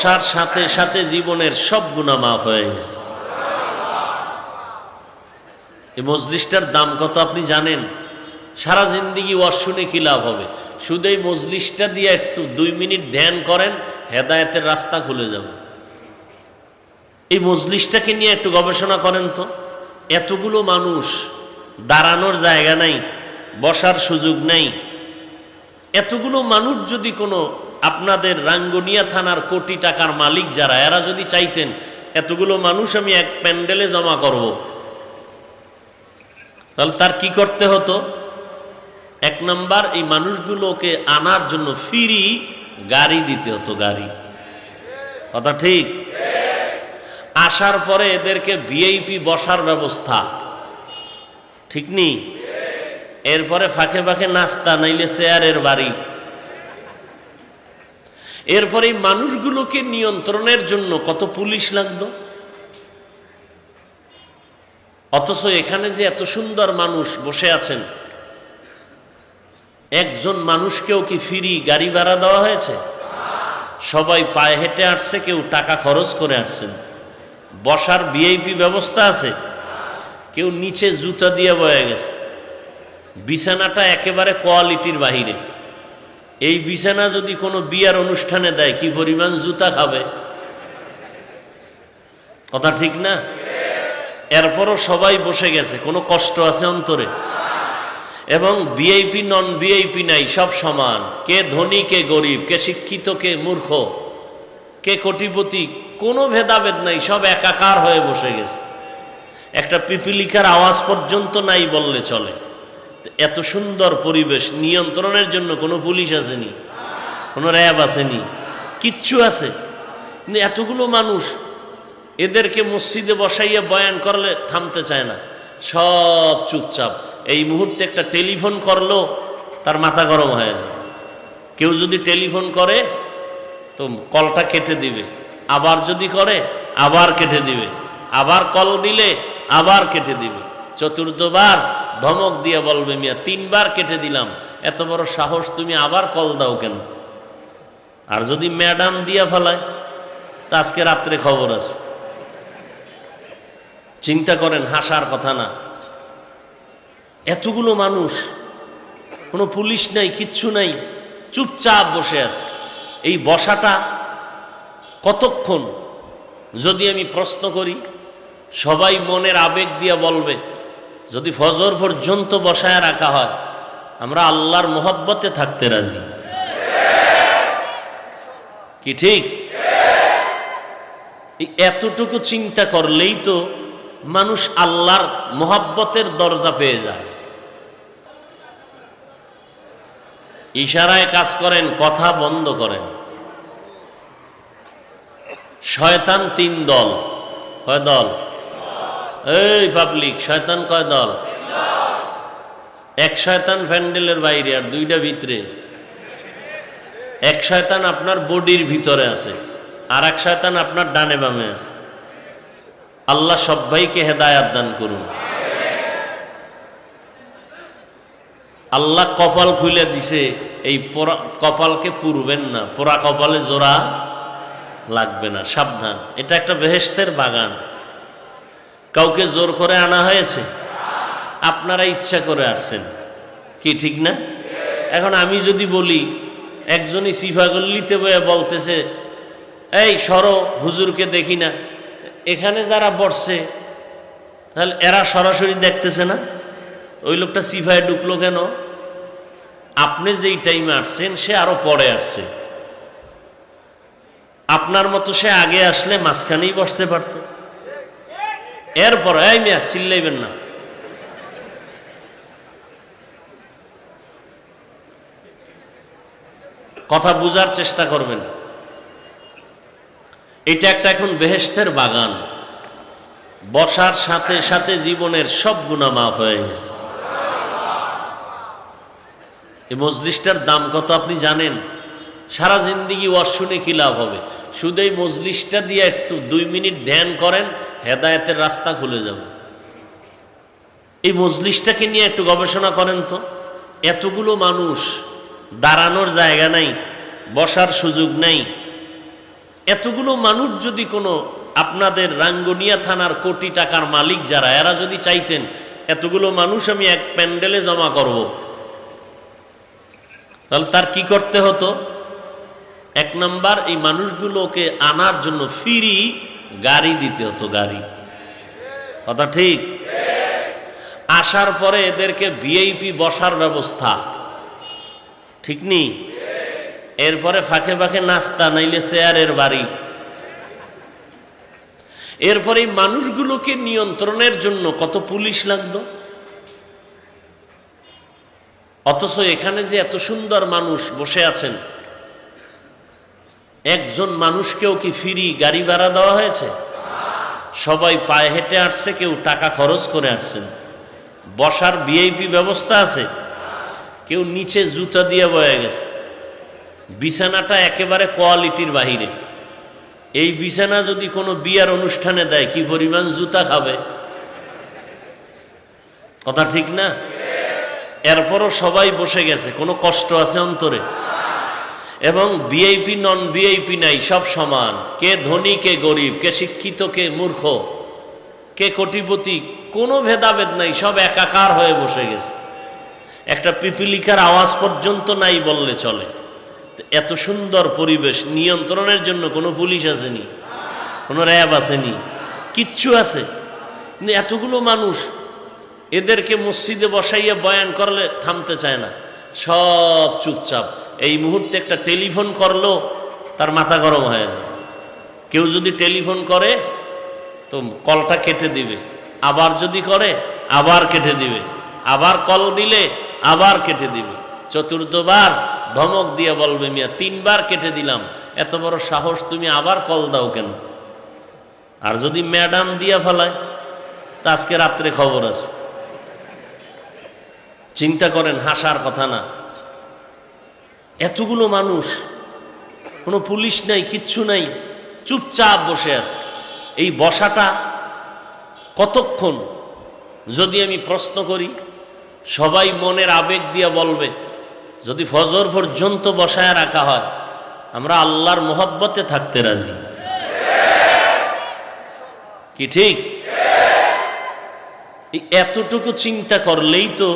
বসার সাথে সাথে জীবনের সব গুণা মাফ হয়ে গেছে। এই মজলিসটার দাম কত আপনি জানেন? সারা জিন্দিগি ওয়াজ শুনে কি লাভ হবে? শুধু এই মজলিসটা দিয়ে একটু দুই মিনিট ধ্যান করেন, হেদায়েতের রাস্তা খুলে যাবে। এই মজলিসটাকে নিয়ে একটু গবেষণা করেন তো। এতগুলো মানুষ দাঁড়ানোর জায়গা নাই, বসার সুযোগ নাই। এতগুলো মানুষ যদি কোনো আপনাদের রাঙ্গুনিয়া থানার কোটি টাকার মালিক যারা, এরা যদি চাইতেন, এতগুলো মানুষ আমি এক প্যান্ডেলে জমা করব। তাহলে তার কি করতে হতো? এক নাম্বার, এই মানুষগুলোকে আনার জন্য ফিরি গাড়ি দিতে হতো, গাড়ি। কথা ঠিক? আসার পরে এদেরকে ভিআইপি বসার ব্যবস্থা। ঠিক নি? এরপরে ফাঁকে ফাঁকে নাস্তা, নাইলে চেয়ারের বাড়ি। এরপরে মানুষগুলোকে নিয়ন্ত্রণের জন্য কত পুলিশ লাগতো অথচ এখানে যে এত সুন্দর মানুষ বসে আছেন, একজন মানুষকেও কি ফিরি গাড়ি ভাড়া দেওয়া হয়েছে? সবাই পায়ে হেঁটে আসছে, কেউ টাকা খরচ করে আসছেন বসার ভিআইপি ব্যবস্থা আছে, কেউ নিচে জুতা দিয়ে বয়ে গেছে। বিছানাটা একেবারে কোয়ালিটির বাহিরে। এই বিছানা যদি কোনো বিয়ার অনুষ্ঠানে দেয়, কি পরিমাণ জুতা খাবে? কথা ঠিক না? এরপরও সবাই বসে গেছে, কোনো কষ্ট আছে অন্তরে? এবং ভিআইপি নন ভিআইপি নাই, সব সমান। কে ধনী, কে গরিব, কে শিক্ষিত, কে মূর্খ, কে কোটিপতি, কোনো ভেদাভেদ নাই, সব একাকার হয়ে বসে গেছে। একটা পিপিলিকার আওয়াজ পর্যন্ত নাই বললে চলে। এত সুন্দর পরিবেশ, নিয়ন্ত্রণের জন্য কোনো পুলিশ আসেনি, কোনো র্যাব আসেনি, কিচ্ছু আছে। কিন্তু এতগুলো মানুষ এদেরকে মসজিদে বসাইয়া বয়ান করলে থামতে চায় না, সব চুপচাপ। এই মুহূর্তে একটা টেলিফোন করল, তার মাথা গরম হয়ে যায়। কেউ যদি টেলিফোন করে, তো কলটা কেটে দিবে। আবার যদি করে, আবার কেটে দিবে। আবার কল দিলে, আবার কেটে দিবে। চতুর্থবার ধমক দিয়ে বলবে, মিয়া, তিনবার কেটে দিলাম। এত বড় সাহস তুমি আবার কল দাও কেন? আর যদি ম্যাডাম দিয়া ফেলায়, তা আজকে রাত্রে খবর আছে। চিন্তা করেন, হাসার কথা না। এতগুলো মানুষ, কোনো পুলিশ নাই, কিচ্ছু নাই, চুপচাপ বসে আছে। এই বসাটা কতক্ষণ? যদি আমি প্রশ্ন করি, সবাই মনের আবেগ দিয়ে বলবে যদি ফজর পর্যন্ত বসায় রাখা হয়, আমরা আল্লাহর মোহব্বতে থাকতে রাজি। কি ঠিক? এতটুকু চিন্তা করলেই তো মানুষ আল্লাহর মোহাব্বতের দরজা পেয়ে যায়। ইশারায় কাজ করেন, কথা বন্ধ করেন। শয়তান তিন দল। কয় দল? এই পাবলিক শয়তান কয় দল? এক শয়তান প্যান্ডেলের বাইরে আর দুইটা ভিতরে। এক শয়তান আপনার বডির ভিতরে আছে, আর এক শয়তান আপনার ডানে বামে আছে। আল্লাহ সবাইকে হেদায়াত দান করুন। আল্লাহ কপাল খুলে দিছে, এই কপালকে পুরবেন না, পোড়া কপালে জোড়া লাগবে না, সাবধান। এটা একটা বেহেস্তের বাগান। কাউকে জোর করে আনা হয়েছে? আপনারা ইচ্ছা করে আসছেন কি ঠিক না? এখন আমি যদি বলি, একজনই সিফাগল্লিতে বয়ে বলতেছে, এই, সরো, হুজুরকে দেখি না। এখানে যারা বসছে, তাহলে এরা সরাসরি দেখতেছে না? ওই লোকটা সিফায় ঢুকলো কেন? আপনি যেই টাইমে আসছেন, সে আরও পরে আসছে। আপনার মতো সে আগে আসলে মাঝখানেই বসতে পারত। এরপর এই মিয়া চিল্লাইবেন না। কথা বুঝার চেষ্টা করবেন। এটা একটা এখন বেহেস্তের বাগান। বসার সাথে সাথে জীবনের সব গুণা মাফ হয়ে গেছে। এই মজলিসটার দাম কত আপনি জানেন? সারা জিন্দিগি ওয়াজ শুনে কি লাভ হবে? শুধু এই মজলিসটা দিয়ে একটু দুই মিনিট ধ্যান করেন হেদায়েতের রাস্তা খুলে যাবে। এই মজলিসটাকে নিয়ে একটু গবেষণা করেন তো। এতগুলো মানুষ দাঁড়ানোর জায়গা নাই, বসার সুযোগ নাই। এতগুলো মানুষ যদি কোনো আপনাদের রাঙ্গনিয়া থানার কোটি টাকার মালিক যারা, এরা যদি চাইতেন, এতগুলো মানুষ আমি এক প্যান্ডেলে জমা করব। তাহলে তার কি করতে হতো? এক নাম্বার, এই মানুষগুলোকে আনার জন্য ফ্রি গাড়ি দিতে হতো, গাড়ি। কথা ঠিক? আসার পরে এদেরকে ভিআইপি বসার ব্যবস্থা। ঠিক নেই এরপরে ফাঁকে ফাঁকে নাস্তা, নাইলে চেয়ারের বাড়ি। এরপরে মানুষগুলোকে নিয়ন্ত্রণের জন্য কত পুলিশ লাগতো? অথচ এখানে যে এত সুন্দর মানুষ বসে আছেন একজন মানুষকেও কি ফ্রি গাড়ি ভাড়া দেওয়া হয়েছে? সবাই পায়ে হেঁটে আসছে, কেউ টাকা খরচ করে আসছেন বসার ভিআইপি ব্যবস্থা আছে? কেউ নিচে জুতা দিয়ে বয়ে গেছে। বিছানাটা একেবারে কোয়ালিটির বাহিরে। এই বিছানা যদি কোনো বিয়ার অনুষ্ঠানে দেয়, কি পরিমাণ জুতা খাবে? কথা ঠিক না? এরপরও সবাই বসে গেছে, কোনো কষ্ট আছে অন্তরে? এবং ভিআইপি নন ভিআইপি নাই, সব সমান। কে ধনী, কে গরিব, কে শিক্ষিত, কে মূর্খ, কে কোটিপতি, কোনো ভেদাভেদ নাই, সব একাকার হয়ে বসে গেছে। একটা পিপিলিকার আওয়াজ পর্যন্ত নাই বললে চলে। এত সুন্দর পরিবেশ, নিয়ন্ত্রণের জন্য কোনো পুলিশ আসেনি, কোনো র্যাব আসেনি, কিচ্ছু আছে। কিন্তু এতগুলো মানুষ এদেরকে মসজিদে বসাইয়া বয়ান করলে থামতে চায় না। সব চুপচাপ। এই মুহূর্তে একটা টেলিফোন করল, তার মাথা গরম হয়ে যায়। কেউ যদি টেলিফোন করে, তো কলটা কেটে দিবে। আবার যদি করে, আবার কেটে দিবে। আবার কল দিলে, আবার কেটে দিবে। চতুর্থবার ধমক দিয়ে বলবে, মিয়া, তিনবার কেটে দিলাম। এত বড় সাহস তুমি আবার কল দাও কেন? আর যদি ম্যাডাম দিয়া ফেলায়, তা আজকে রাত্রে খবর আছে। চিন্তা করেন, হাসার কথা না। এতগুলো মানুষ, কোনো পুলিশ নাই, কিচ্ছু নাই, চুপচাপ বসে আছে। এই বসাটা কতক্ষণ? যদি আমি প্রশ্ন করি, সবাই মনের আবেগ দিয়ে বলবে, যদি ফজর পর্যন্ত বসায় রাখা হয়, আমরা আল্লাহর মোহব্বতে থাকতে রাজি। কি ঠিক? এই এতটুকু চিন্তা করলেই তো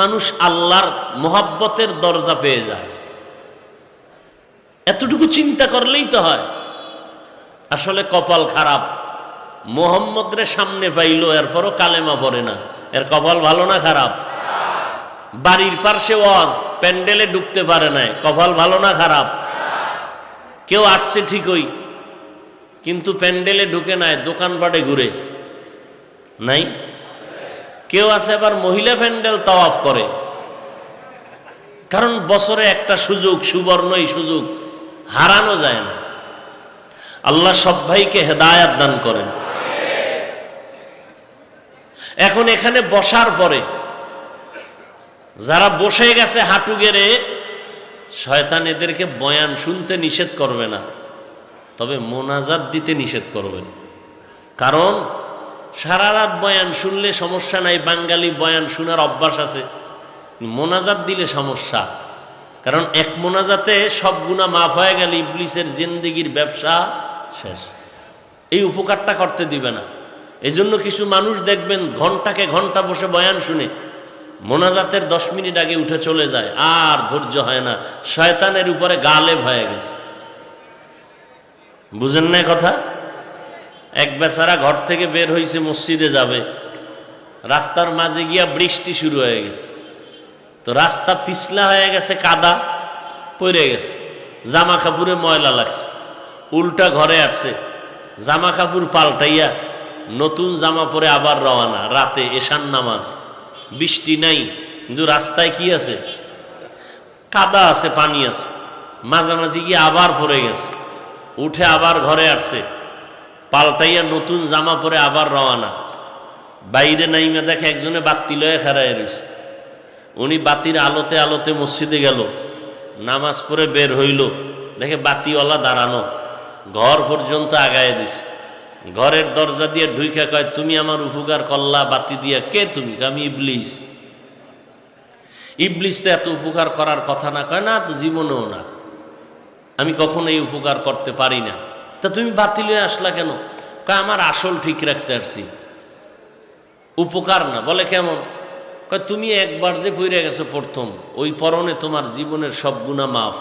মানুষ আল্লাহর মোহাব্বতের দরজা পেয়ে যায়। এতটুকু চিন্তা করলেই তো হয়। আসলে কপাল খারাপ। মোহাম্মদরে সামনে পাইলো, এরপরও কালেমা পড়ে না। এর কপাল ভালো না খারাপ? বাড়ির পার্শ্বে ওয়াজ, প্যান্ডেলে ঢুকতে পারে নাই। কপাল ভালো না খারাপ? কেউ আসছে ঠিকই, কিন্তু প্যান্ডেলে ঢুকে নাই, দোকানপাটে ঘুরে। নাই? কেউ আছে আবার মহিলা প্যান্ডেল তাওয়াফ করে। কারণ বছরে একটা সুযোগ সুবর্ণ এই সুযোগ। হারানো যায় না। আল্লাহ সব ভাইকে হেদায়াত দান করেন। এখন এখানে বসার পরে যারা বসে গেছে হাঁটু গেড়ে, শয়তান এদেরকে বয়ান শুনতে নিষেধ করবে না, তবে মোনাজাত দিতে নিষেধ করবেন কারণ সারা রাত বয়ান শুনলে সমস্যা নাই, বাঙালি বয়ান শোনার অভ্যাস আছে। মোনাজাত দিলে সমস্যা। কারণ এক মোনাজাতে সব গুণা মাফ হয়ে গেলে ইবলিসের জিন্দিগির ব্যবসা শেষ। এই উপকারটা করতে দিবে না। এই জন্য কিছু মানুষ দেখবেন ঘন্টাকে ঘণ্টা বসে বয়ান শুনে, মোনাজাতের দশ মিনিট আগে উঠে চলে যায়, আর ধৈর্য হয় না, শয়তানের উপরে গালে ভয়ে গেছে। বুঝেন না কথা? এক বেচারা ঘর থেকে বের হয়েছে মসজিদে যাবে, রাস্তার মাঝে গিয়া বৃষ্টি শুরু হয়ে গেছে। তো রাস্তা পিছলা হয়ে গেছে, কাদা পড়ে গেছে। জামা কাপড়ে ময়লা লাগছে। উল্টা ঘরে আসছে। জামা কাপড় পাল্টাইয়া নতুন জামা পরে আবার রওয়ানা রাতে এশান নামাজ। বৃষ্টি নাই, কিন্তু রাস্তায় কি আছে? কাদা আছে, পানি আছে। মাঝামাঝি গিয়ে আবার পড়ে গেছে। উঠে আবার ঘরে আসছে। পাল্টাইয়া নতুন জামা পরে আবার রওয়ানা বাইরে নাইমে দেখে একজনে বাত্তি লয়ে খারায় রয়েছে উনি বাতির আলোতে আলোতে মসজিদে গেল। নামাজ পড়ে বের হইল। দেখে বাতিওয়ালা দাঁড়ানো। ঘর পর্যন্ত আগায় দিছে। ঘরের দরজা দিয়ে ঢুইকা কয়, তুমি আমার উপকার করলা, বাতি দিয়া কে তুমি? আমি ইবলিস। ইবলিস তো এত উপকার করার কথা না। কয়, না, তো জীবনেও না। আমি কখনো এই উপকার করতে পারি না। তা তুমি বাতিল হয়ে আসলা কেন? কয়, আমার আসল ঠিক রাখতে আসছি। উপকার না, বলে কেমন? তুমি একবার যে পইরে গেছো প্রথম, ওই পরনে তোমার জীবনের সব গুণা মাফ।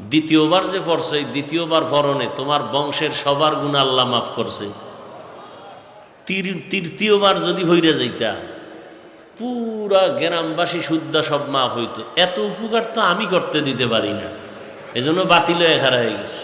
দ্বিতীয়বার যে পড়ছো, এই দ্বিতীয়বার পরনে তোমার বংশের সবার গুণা আল্লাহ মাফ করছে। তৃতীয়বার যদি হইরে যাইতা, পুরা গ্রামবাসী শুদ্ধা সব মাফ হইতো। এত উপকার তো আমি করতে দিতে পারি না। এজন্য বাতিল হয়ে খারা হয়ে গেছে।